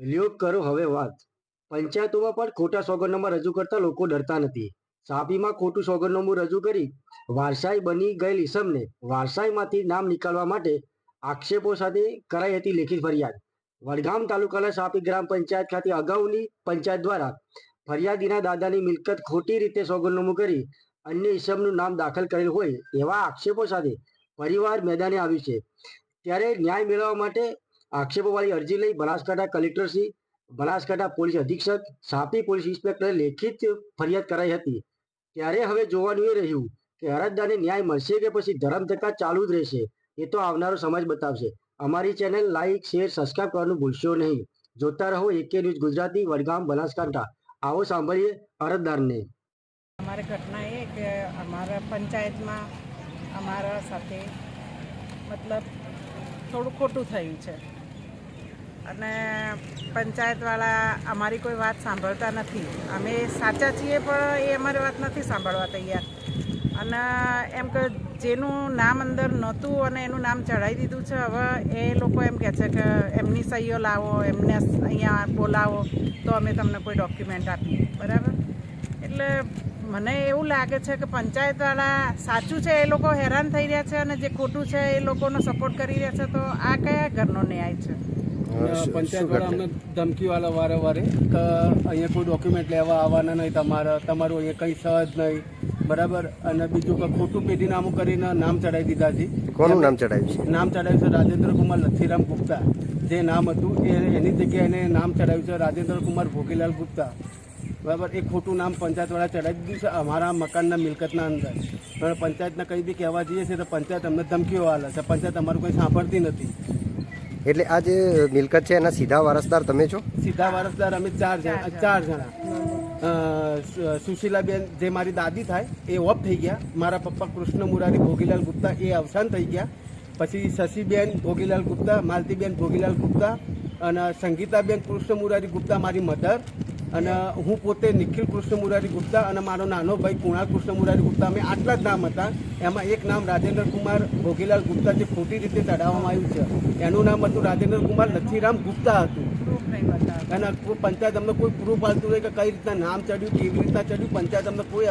લ્યો કરો, હવે વાત. પંચાયતોમાં પણ ખોટા સોગંદનામા રજૂ કરતા લોકો ડરતા નથી. સાપીમાં ખોટું સોગંદનામું રજૂ કરી વારસાઈ બની ગયેલ ઈસમને વારસાઈમાંથી નામ નીકાળવા માટે આક્ષેપો સાથે કરાઈ હતી લેખિત ફરિયાદ. વડગામ તાલુકાના સાપી ગ્રામ પંચાયત ખાતે અગાઉની પંચાયત દ્વારા ફરિયાદીના દાદાની મિલકત ખોટી રીતે સોગંદનામું કરી અન્ય ઈસમનું નામ દાખલ કરેલ હોય એવા આક્ષેપો સાથે પરિવાર મેદાને આવ્યું છે. ત્યારે ન્યાય મેળવવા માટે આક્ષેપોવાળી અરજી લઈ બનાસકાંઠા કલેક્ટરશ્રી બનાસકાંઠા પોલીસ અધિક્ષક, સાપી પોલીસ ઇન્સ્પેક્ટરે લેખિત ફરિયાદ કરાઈ હતી. ત્યારે હવે જોવાનું એ રહ્યું કે અરજદારને ન્યાય મળશે કે પછી ધરમધક્કા ચાલુ જ રહેશે, એ તો આવનારો સમાજ બતાવશે. અમારી ચેનલ લાઈક, શેર, સબસ્ક્રાઇબ કરવાનું ભૂલશો નહીં. જોતા રહો એકે ન્યૂઝ ગુજરાતી, વડગામ, બનાસકાંઠા. આવો સાંભળીએ અરજદારને. અમારી ઘટના એ કે અમારા પંચાયતમાં અમારા સાથે મતલબ થોડું ખોટું થયું છે. અને પંચાયતવાળા અમારી કોઈ વાત સાંભળતા નથી. અમે સાચા છીએ, પણ એ અમારી વાત નથી સાંભળવા તૈયાર. અને એમ કે જેનું નામ અંદર નહોતું અને એનું નામ ચડાવી દીધું છે, હવે એ લોકો એમ કહે છે કે એમની સહીઓ લાવો, એમને અહીંયા બોલાવો, તો અમે તમને કોઈ ડોક્યુમેન્ટ આપીએ. બરાબર? એટલે મને એવું લાગે છે કે પંચાયતવાળા સાચું છે, એ લોકો હેરાન થઈ રહ્યા છે અને જે ખોટું છે, એ લોકોનો સપોર્ટ કરી રહ્યા છે, તો આ કયા ઘરનો ન્યાય છે? પંચાયત વાળા અમને ધમકી વાળા વારે વારે કે અહીંયા કોઈ ડોક્યુમેન્ટ લેવા આવવાના નહીં તમારા તમારું અહીંયા કંઈ સહજ નહીં. બરાબર? અને બીજું કે ખોટું પેઢીનામું કરીને નામ ચડાવી દીધા છે. કોનું નામ ચડાવ્યું છે? નામ ચડાવ્યું છે રાજેન્દ્ર કુમાર લથીરામ ગુપ્તા. જે નામ હતું એ એની જગ્યાએ એને નામ ચડાવ્યું છે રાજેન્દ્ર કુમાર ભોગીલાલ ગુપ્તા. બરાબર? એ ખોટું નામ પંચાયતવાળા ચડાવી દીધું છે અમારા મકાનના મિલકતના અંદર. પણ પંચાયતને કંઈ બી કહેવા જઈએ છીએ તો પંચાયત અમને ધમકીઓ આવે છે. પંચાયત અમારું કંઈ સાંભળતી નથી. એટલે આ જે મિલકત છે એના સીધા વારસદાર તમે છો? સીધા વારસદાર અમે ચાર જણા ચાર જણા. સુશીલાબેન જે મારી દાદી થાય એ ઓફ થઈ ગયા. મારા પપ્પા કૃષ્ણ મુરારી ભોગીલાલ ગુપ્તા એ અવસાન થઈ ગયા. પછી શશીબેન ભોગીલાલ ગુપ્તા માલતીબેન ભોગીલાલ ગુપ્તા અને સંગીતાબેન કૃષ્ણ મુરારી ગુપ્તા મારી મધર અને હું પોતે નિખિલ કૃષ્ણ મુરારી ગુપ્તા અને મારો નાનો ભાઈ કુણાલ કૃષ્ણ મુરારી ગુપ્તા, અમે આટલા જ નામ હતા. એમાં એક નામ રાજેન્દ્ર કુમાર ભોગીલાલ ગુપ્તા જે ખોટી રીતે ચડાવવામાં આવ્યું છે, એનું નામ હતું રાજેન્દ્ર કુમાર લચ્છીરામ ગુપ્તા હતું. અને પંચાયત અમને કોઈ પ્રૂફ આવતું નહીં કે કઈ રીતના નામ ચડ્યું, કેવી રીતના ચડ્યું, પંચાયત અમને કોઈ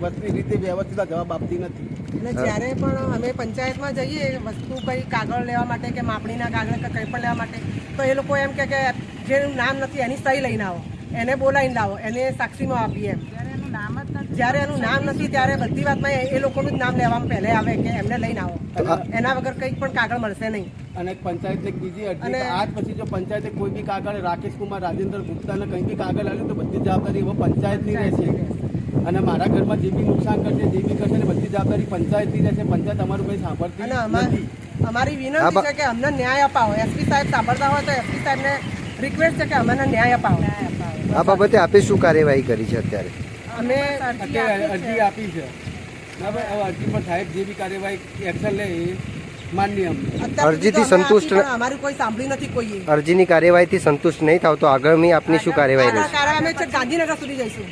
વસ્તી રીતે વ્યવસ્થિત જવાબ આપતી નથી. અને જ્યારે પણ અમે પંચાયતમાં જઈએ, વસ્તુ કંઈ કાગળ લેવા માટે કે માપણીના કાગળ કે કંઈ પણ લેવા માટે, તો એ લોકો એમ કે જે નામ નથી એની સહી લઈને આવો. એને બોલાવીને લાવો. એને સાક્ષીમાં આપીએ એમ. જ્યારે એનું નામ નથી. જ્યારે એનું નામ નથી ત્યારે બધી વાતમાં એ- લોકોનું જ નામ લેવામાં પહેલે આવે કે એમને લઈને આવો. એના વગર કંઈ પણ કાગળ મળશે નહીં. અને પંચાયતને એક બીજી અરજી અને- આજ પછી જો પંચાયતે કોઈ બી કાગળ રાકેશ કુમાર રાજેન્દ્ર ગુપ્તાને કંઈ બી કાગળ આવ્યું તો બધી જવાબદારી હવે પંચાયતની રહેશે. અને મારા ઘરમાં જે બી નુકસાન કરશે જે બી કરશે ને બધી જવાબદારી પંચાયતની રહેશે. પંચાયત અમારું કંઈ સાંભળતી નથી. અમારી વિનંતી છે કે અમને ન્યાય અપાવો. એસપી સાહેબ સાંભળતા હોય તો એસપી સાહેબને રિક્વેસ્ટ છે કે અમને ન્યાય અપાવો. આ બાબતે આપે શું કાર્યવાહી કરી છે અત્યારે? અમે અત્યારે અરજી આપી છે. બરાબર? હવે અરજી પર સાહેબ જે બી કાર્યવાહી એક્શન લે એ અરજીથી સંતુષ્ટ અમારું અમારી કોઈ સાંભળી નથી કોઈ અરજીની કાર્યવાહીથી સંતુષ્ટ નહીં થાવ તો આગામી આપની શું કાર્યવાહી રહેશે? અમે ગાંધીનગર સુધી જઈશું.